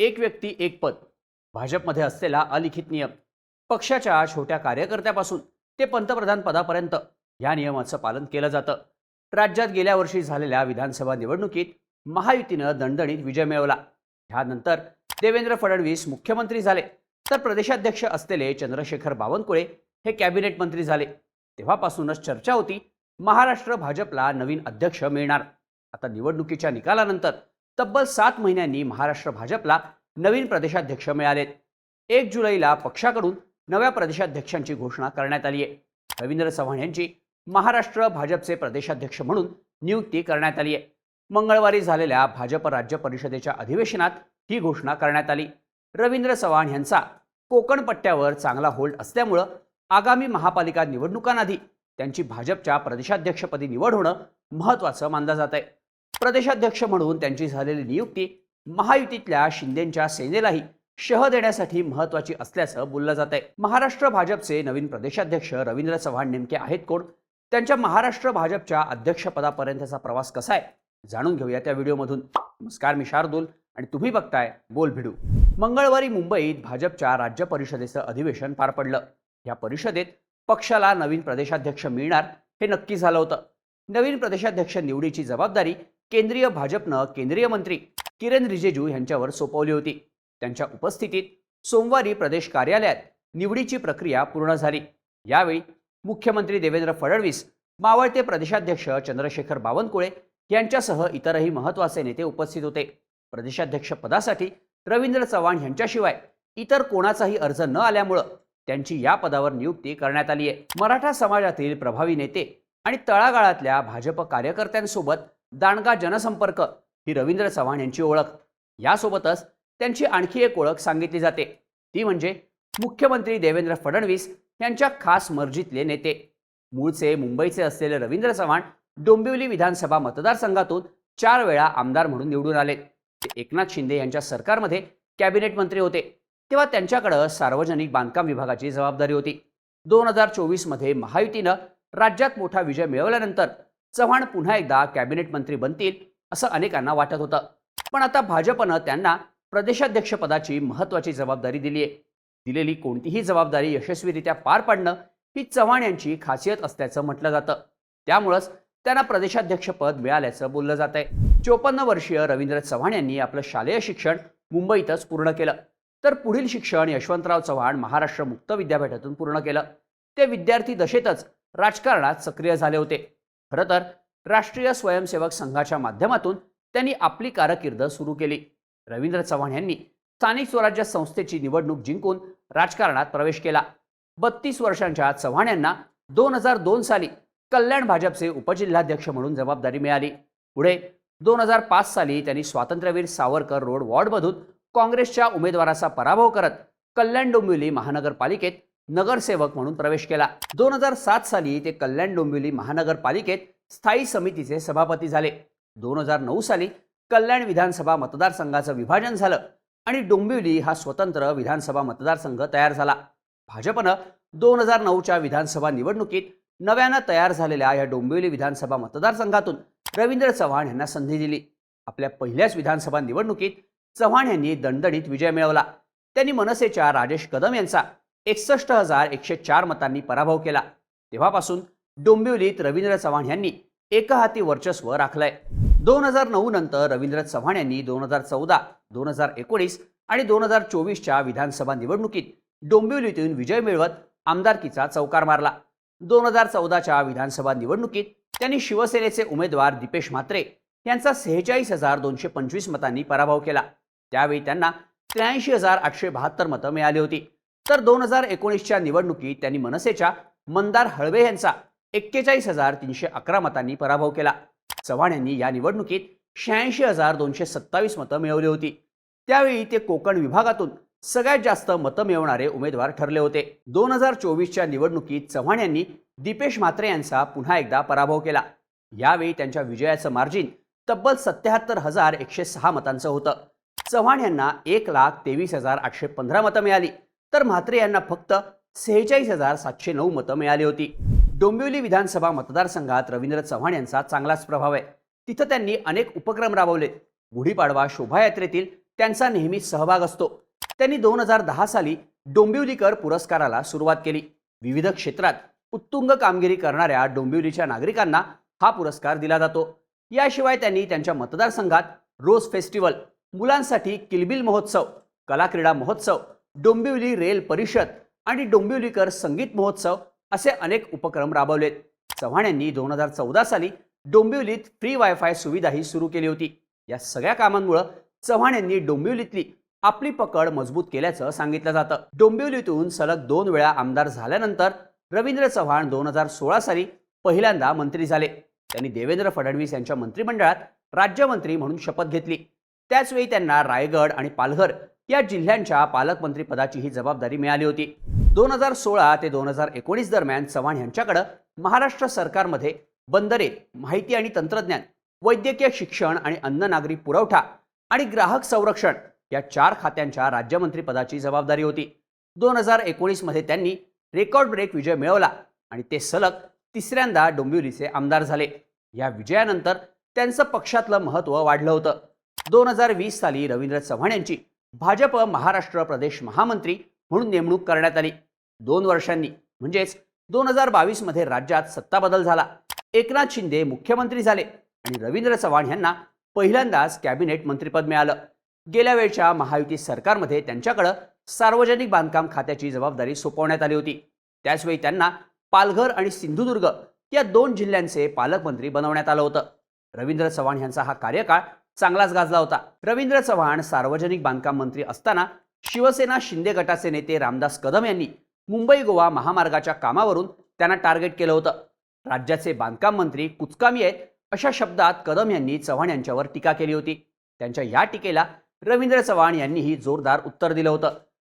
एक व्यक्ती एक पद. भाजपमध्ये असलेला अलिखित नियम. पक्षाच्या छोट्या कार्यकर्त्यापासून ते पंतप्रधान पदापर्यंत या नियमाचं पालन केलं जातं. राज्यात गेल्या वर्षी झालेल्या विधानसभा निवडणुकीत महायुतीनं दणदणीत विजय मिळवला. ह्यानंतर देवेंद्र फडणवीस मुख्यमंत्री झाले तर प्रदेशाध्यक्ष असलेले चंद्रशेखर बावनकुळे हे कॅबिनेट मंत्री झाले. तेव्हापासूनच चर्चा होती महाराष्ट्र भाजपला नवीन अध्यक्ष मिळणार. आता निवडणुकीच्या निकालानंतर तब्बल सात महिन्यांनी महाराष्ट्र भाजपला नवीन प्रदेशाध्यक्ष मिळालेत एक जुलैला पक्षाकडून नव्या प्रदेशाध्यक्षांची घोषणा करण्यात आली आहे. रवींद्र चव्हाण यांची महाराष्ट्र भाजपचे प्रदेशाध्यक्ष म्हणून नियुक्ती करण्यात आली आहे. मंगळवारी झालेल्या भाजप राज्य परिषदेच्या अधिवेशनात ही घोषणा करण्यात आली. रवींद्र चव्हाण यांचा कोकण पट्ट्यावर चांगला होल्ड असल्यामुळं आगामी महापालिका निवडणुकांआधी त्यांची भाजपच्या प्रदेशाध्यक्षपदी निवड होणं महत्त्वाचं मानलं जात आहे प्रदेशाध्यक्ष म्हणून त्यांची झालेली नियुक्ती महायुतीतल्या शिंदेंच्या सेनेलाही शह देण्यासाठी महत्त्वाची असल्याचं बोललं जात आहे. महाराष्ट्र भाजपचे नवीन प्रदेशाध्यक्ष रवींद्र चव्हाण नेमके आहेत कोण? त्यांच्या महाराष्ट्र भाजपच्या अध्यक्षपदापर्यंतचा प्रवास कसा आहे? जाणून घेऊया त्या व्हिडिओमधून. नमस्कार मी शार्दूल आणि तुम्ही बघताय बोल भिडू. मंगळवारी मुंबईत भाजपच्या राज्य परिषदेचं अधिवेशन पार पडलं. या परिषदेत पक्षाला नवीन प्रदेशाध्यक्ष मिळणार हे नक्की झालं होतं. नवीन प्रदेशाध्यक्ष निवडीची जबाबदारी केंद्रीय भाजपनं केंद्रीय मंत्री किरण रिजिजू यांच्यावर सोपवली होती. त्यांच्या उपस्थितीत सोमवारी प्रदेश कार्यालयात निवडीची प्रक्रिया पूर्ण झाली. यावेळी मुख्यमंत्री देवेंद्र फडणवीस मावळते प्रदेशाध्यक्ष चंद्रशेखर बावनकुळे यांच्यासह इतरही महत्त्वाचे नेते उपस्थित होते. प्रदेशाध्यक्ष पदासाठी रवींद्र चव्हाण यांच्याशिवाय इतर कोणाचाही अर्ज न आल्यामुळं त्यांची या पदावर नियुक्ती करण्यात आली आहे मराठा समाजातील प्रभावी नेते आणि तळागाळातल्या भाजप कार्यकर्त्यांसोबत दांडगा जनसंपर्क ही रवींद्र चव्हाण यांची ओळख. यासोबतच त्यांची आणखी एक ओळख सांगितली जाते. ती म्हणजे मुख्यमंत्री देवेंद्र फडणवीस यांच्या खास मर्जीतले नेते. मूळचे मुंबईचे असलेले रवींद्र चव्हाण डोंबिवली विधानसभा मतदारसंघातून चार वेळा आमदार म्हणून निवडून आले. ते एकनाथ शिंदे यांच्या सरकारमध्ये कॅबिनेट मंत्री होते. तेव्हा त्यांच्याकडं सार्वजनिक बांधकाम विभागाची जबाबदारी होती. दोन हजार चोवीसमध्ये महायुतीनं राज्यात मोठा विजय मिळवल्यानंतर चव्हाण पुन्हा एकदा कॅबिनेट मंत्री बनतील असं अनेकांना वाटत होतं. पण आता भाजपनं त्यांना प्रदेशाध्यक्षपदाची महत्त्वाची जबाबदारी दिली आहे दिलेली कोणतीही जबाबदारी यशस्वीरित्या पार पाडणं ही चव्हाण यांची खासियत असल्याचं म्हटलं जातं. त्यामुळंच त्यांना प्रदेशाध्यक्षपद मिळाल्याचं बोललं जात आहे चोपन्न वर्षीय रवींद्र चव्हाण यांनी आपलं शालेय शिक्षण मुंबईतच पूर्ण केलं. तर पुढील शिक्षण यशवंतराव चव्हाण महाराष्ट्र मुक्त विद्यापीठातून पूर्ण केलं. ते विद्यार्थी दशेतच राजकारणात सक्रिय झाले होते. खरं तर राष्ट्रीय स्वयंसेवक संघाच्या माध्यमातून त्यांनी आपली कारकीर्द सुरू केली. रवींद्र चव्हाण यांनी स्थानिक स्वराज्य संस्थेची निवडणूक जिंकून राजकारणात प्रवेश केला. बत्तीस वर्षांच्या चव्हाण यांना दोन हजार दोन साली कल्याण भाजपचे उपजिल्हाध्यक्ष म्हणून जबाबदारी मिळाली. पुढे दोन हजार पाच साली त्यांनी स्वातंत्र्यवीर सावरकर रोड वॉर्डमधून काँग्रेसच्या उमेदवाराचा पराभव करत कल्याण डोंबिवली महानगरपालिकेत नगरसेवक म्हणून प्रवेश केला. दोन हजार सात साली ते कल्याण डोंबिवली महानगरपालिकेत स्थायी समितीचे सभापती झाले. दोन हजार नऊ साली कल्याण विधानसभा मतदारसंघाचं विभाजन झालं आणि डोंबिवली हा स्वतंत्र विधानसभा मतदारसंघ तयार झाला. भाजपनं दोन हजार नऊच्या विधानसभा निवडणुकीत नव्यानं तयार झालेल्या या डोंबिवली विधानसभा मतदारसंघातून रवींद्र चव्हाण यांना संधी दिली. आपल्या पहिल्याच विधानसभा निवडणुकीत चव्हाण यांनी दणदणीत विजय मिळवला. त्यांनी मनसेच्या राजेश कदम यांचा एकसष्ट हजार एकशे चार मतांनी पराभव केला. तेव्हापासून डोंबिवलीत रवींद्र चव्हाण यांनी एकहाती वर्चस्व राखलंय. दोन हजार नऊ नंतर रवींद्र चव्हाण यांनी दोन हजार चौदा दोन हजार एकोणीस आणि दोन हजार चोवीसच्या विधानसभा निवडणुकीत डोंबिवलीतून विजय मिळवत आमदारकीचा चौकार मारला. दोन हजार चौदाच्या विधानसभा निवडणुकीत त्यांनी शिवसेनेचे उमेदवार दीपेश म्हात्रे यांचा सेहेचाळीस हजार दोनशे पंचवीस मतांनी पराभव केला. त्यावेळी त्यांना त्र्याऐंशी हजार आठशे बहात्तर मतं मिळाली होती. तर दोन हजार एकोणीसच्या निवडणुकीत त्यांनी मनसेच्या मंदार हळवे यांचा एक्केचाळीस हजार तीनशे अकरा मतांनी पराभव केला. चव्हाण यांनी या निवडणुकीत शहाऐंशी हजार दोनशे सत्तावीस मतं मिळवली होती. त्यावेळी ते कोकण विभागातून सगळ्यात जास्त मतं मिळवणारे उमेदवार ठरले होते. दोन हजार चोवीसच्या निवडणुकीत चव्हाण यांनी दीपेश म्हात्रे यांचा पुन्हा एकदा पराभव केला. यावेळी त्यांच्या विजयाचं मार्जिन तब्बल सत्याहत्तर हजार एकशे सहा मतांचं होतं. चव्हाण यांना एक लाख तेवीस हजार आठशे पंधरा मतं मिळाली. तर म्हात्रे यांना फक्त सेहेचाळीस हजार सातशे नऊ मतं मिळाली होती. डोंबिवली विधानसभा मतदारसंघात रवींद्र चव्हाण यांचा चांगलाच प्रभाव आहे. तिथं त्यांनी अनेक उपक्रम राबवले. गुढीपाडवा शोभायात्रेतील त्यांचा नेहमी सहभाग असतो. त्यांनी दोन हजार दहा साली डोंबिवलीकर पुरस्काराला सुरुवात केली. विविध क्षेत्रात उत्तुंग कामगिरी करणाऱ्या डोंबिवलीच्या नागरिकांना हा पुरस्कार दिला जातो. याशिवाय त्यांनी त्यांच्या मतदारसंघात रोज फेस्टिवल मुलांसाठी किलबिल महोत्सव कलाक्रीडा महोत्सव डोंबिवली रेल परिषद आणि डोंबिवलीकर संगीत महोत्सव असे अनेक उपक्रम राबवलेत. चव्हाण यांनी दोन हजार चौदा साली डोंबिवलीत फ्री वायफाय सुविधाही सुरू केली होती. या सगळ्या कामांमुळे चव्हाण यांनी डोंबिवलीतली आपली पकड मजबूत केल्याचं सांगितलं जातं. डोंबिवलीतून सलग दोन वेळा आमदार झाल्यानंतर रवींद्र चव्हाण दोन हजार सोळा साली पहिल्यांदा मंत्री झाले. त्यांनी देवेंद्र फडणवीस यांच्या मंत्रिमंडळात राज्यमंत्री म्हणून शपथ घेतली. त्याचवेळी त्यांना रायगड आणि पालघर या जिल्ह्यांच्या पालकमंत्रीपदाची ही जबाबदारी मिळाली होती. दोन हजार सोळा ते दोन हजार एकोणीस दरम्यान चव्हाण यांच्याकडं महाराष्ट्र सरकारमध्ये बंदरे माहिती आणि तंत्रज्ञान वैद्यकीय शिक्षण आणि अन्न नागरी पुरवठा आणि ग्राहक संरक्षण या चार खात्यांच्या राज्यमंत्रीपदाची जबाबदारी होती. दोन हजार एकोणीसमध्ये त्यांनी रेकॉर्ड ब्रेक विजय मिळवला आणि ते सलग तिसऱ्यांदा डोंबिवलीचे आमदार झाले. या विजयानंतर त्यांचं पक्षातलं महत्त्व वाढलं होतं. दोन हजार वीस साली रवींद्र चव्हाण यांची भाजप महाराष्ट्र प्रदेश महामंत्री म्हणून नेमणूक करण्यात आली. दोन वर्षांनी म्हणजेच दोन हजार बावीसमध्ये राज्यात सत्ता बदल झाला. एकनाथ शिंदे मुख्यमंत्री झाले आणि रवींद्र चव्हाण यांना पहिल्यांदाच कॅबिनेट मंत्रिपद मिळालं. गेल्या वेळच्या महायुती सरकारमध्ये त्यांच्याकडं सार्वजनिक बांधकाम खात्याची जबाबदारी सोपवण्यात आली होती. त्याचवेळी त्यांना पालघर आणि सिंधुदुर्ग या दोन जिल्ह्यांचे पालकमंत्री बनवण्यात आलं होतं. रवींद्र चव्हाण यांचा हा कार्यकाळ चांगलाच गाजला होता. रवींद्र चव्हाण सार्वजनिक बांधकाम मंत्री असताना शिवसेना शिंदे गटाचे नेते रामदास कदम यांनी मुंबई गोवा महामार्गाच्या कामावरून त्यांना टार्गेट केलं होतं. राज्याचे बांधकाम मंत्री कुचकामी आहेत अशा शब्दात कदम यांनी चव्हाण यांच्यावर टीका केली होती. त्यांच्या या टीकेला रवींद्र चव्हाण यांनीही जोरदार उत्तर दिलं होतं.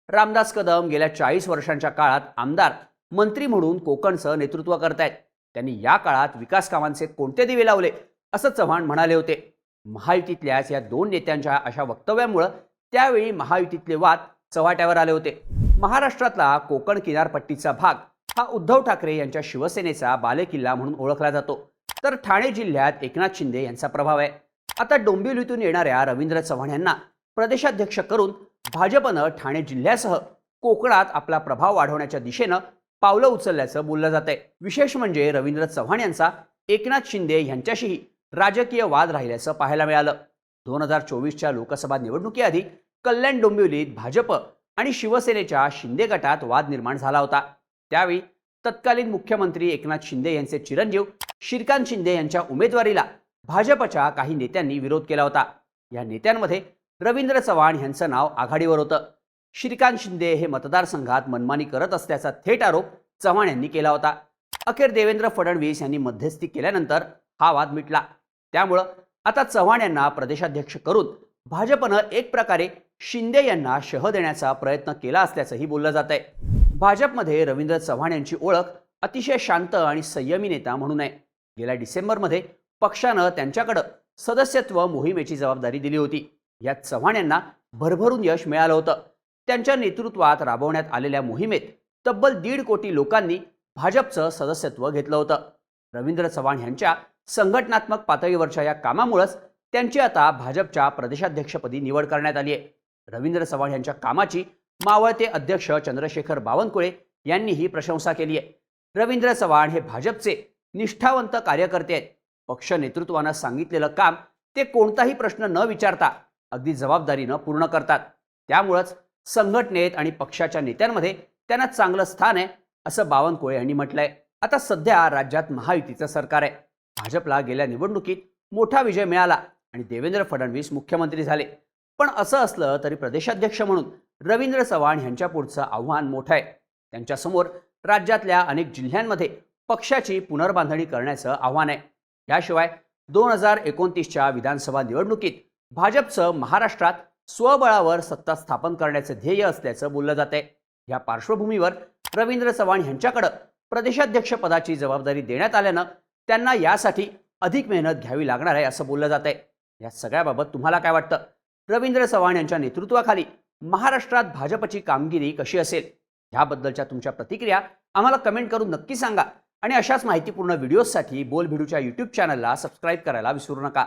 रामदास कदम गेल्या चाळीस वर्षांच्या काळात आमदार मंत्री म्हणून कोकणचं नेतृत्व करतायत. त्यांनी या काळात विकास कामांचे कोणते दिवे लावले? असं चव्हाण म्हणाले होते. महायुतीतल्याच या दोन नेत्यांच्या अशा वक्तव्यामुळं त्यावेळी महायुतीतले वाद चव्हाट्यावर आले होते. महाराष्ट्रातला कोकण किनारपट्टीचा भाग हा उद्धव ठाकरे यांच्या शिवसेनेचा बालेकिल्ला म्हणून ओळखला जातो. तर ठाणे जिल्ह्यात एकनाथ शिंदे यांचा प्रभाव आहे. आता डोंबिवलीतून येणाऱ्या रवींद्र चव्हाण यांना प्रदेशाध्यक्ष करून भाजपनं ठाणे जिल्ह्यासह कोकणात आपला प्रभाव वाढवण्याच्या दिशेनं पावलं उचलल्याचं बोललं जात आहे विशेष म्हणजे रवींद्र चव्हाण यांचा एकनाथ शिंदे यांच्याशीही राजकीय वाद राहिल्याचं पाहायला मिळालं. दोन हजार चोवीसच्या लोकसभा निवडणुकीआधी कल्याण डोंबिवलीत भाजप आणि शिवसेनेच्या शिंदे गटात वाद निर्माण झाला होता. त्यावेळी तत्कालीन मुख्यमंत्री एकनाथ शिंदे यांचे चिरंजीव श्रीकांत शिंदे यांच्या उमेदवारीला भाजपच्या काही नेत्यांनी विरोध केला होता. या नेत्यांमध्ये रवींद्र चव्हाण यांचं नाव आघाडीवर होतं. श्रीकांत शिंदे हे मतदारसंघात मनमानी करत असल्याचा थेट आरोप चव्हाण यांनी केला होता. अखेर देवेंद्र फडणवीस यांनी मध्यस्थी केल्यानंतर हा वाद मिटला. त्यामुळं आता चव्हाण यांना प्रदेशाध्यक्ष करून भाजपनं एक प्रकारे शिंदे यांना शह देण्याचा प्रयत्न केला असल्याचंही बोललं जात आहे भाजपमध्ये रवींद्र चव्हाण यांची ओळख अतिशय शांत आणि संयमी नेता म्हणून आहे. गेल्या डिसेंबरमध्ये पक्षानं त्यांच्याकडं सदस्यत्व मोहिमेची जबाबदारी दिली होती. यात चव्हाण यांना भरभरून यश मिळालं होतं. त्यांच्या नेतृत्वात राबवण्यात आलेल्या मोहिमेत तब्बल दीड कोटी लोकांनी भाजपचं सदस्यत्व घेतलं होतं. रवींद्र चव्हाण यांच्या संघटनात्मक पातळीवरच्या या कामामुळंच त्यांची आता भाजपच्या प्रदेशाध्यक्षपदी निवड करण्यात आली आहे. रवींद्र चव्हाण यांच्या कामाची मावळते अध्यक्ष चंद्रशेखर बावनकुळे यांनीही प्रशंसा केली आहे. रवींद्र चव्हाण हे भाजपचे निष्ठावंत कार्यकर्ते आहेत. पक्ष नेतृत्वानं सांगितलेलं काम ते कोणताही प्रश्न न विचारता अगदी जबाबदारीनं पूर्ण करतात. त्यामुळंच संघटनेत आणि पक्षाच्या नेत्यांमध्ये त्यांना चांगलं स्थान आहे असं बावनकुळे यांनी म्हटलंय. आता सध्या राज्यात महायुतीचं सरकार आहे. भाजपला गेल्या निवडणुकीत मोठा विजय मिळाला आणि देवेंद्र फडणवीस मुख्यमंत्री झाले. पण असं असलं तरी प्रदेशाध्यक्ष म्हणून रवींद्र चव्हाण यांच्या पुढचं आव्हान मोठं आहे. त्यांच्यासमोर राज्यातल्या अनेक जिल्ह्यांमध्ये पक्षाची पुनर्बांधणी करण्याचं आव्हान आहे. याशिवाय दोन हजार एकोणतीसच्या विधानसभा निवडणुकीत भाजपचं महाराष्ट्रात स्वबळावर सत्ता स्थापन करण्याचं ध्येय असल्याचं बोललं जात आहे या पार्श्वभूमीवर रवींद्र चव्हाण यांच्याकडं प्रदेशाध्यक्षपदाची जबाबदारी देण्यात आल्यानं त्यांना यासाठी अधिक मेहनत घ्यावी लागणार आहे असं बोललं जात आहे या सगळ्याबाबत तुम्हाला काय वाटतं? रवींद्र चव्हाण यांच्या नेतृत्वाखाली महाराष्ट्रात भाजपची कामगिरी कशी असेल? ह्याबद्दलच्या तुमच्या प्रतिक्रिया आम्हाला कमेंट करून नक्की सांगा. आणि अशाच माहितीपूर्ण व्हिडिओजसाठी बोल भिडूच्या यूट्यूब चॅनलला सबस्क्राईब करायला विसरू नका.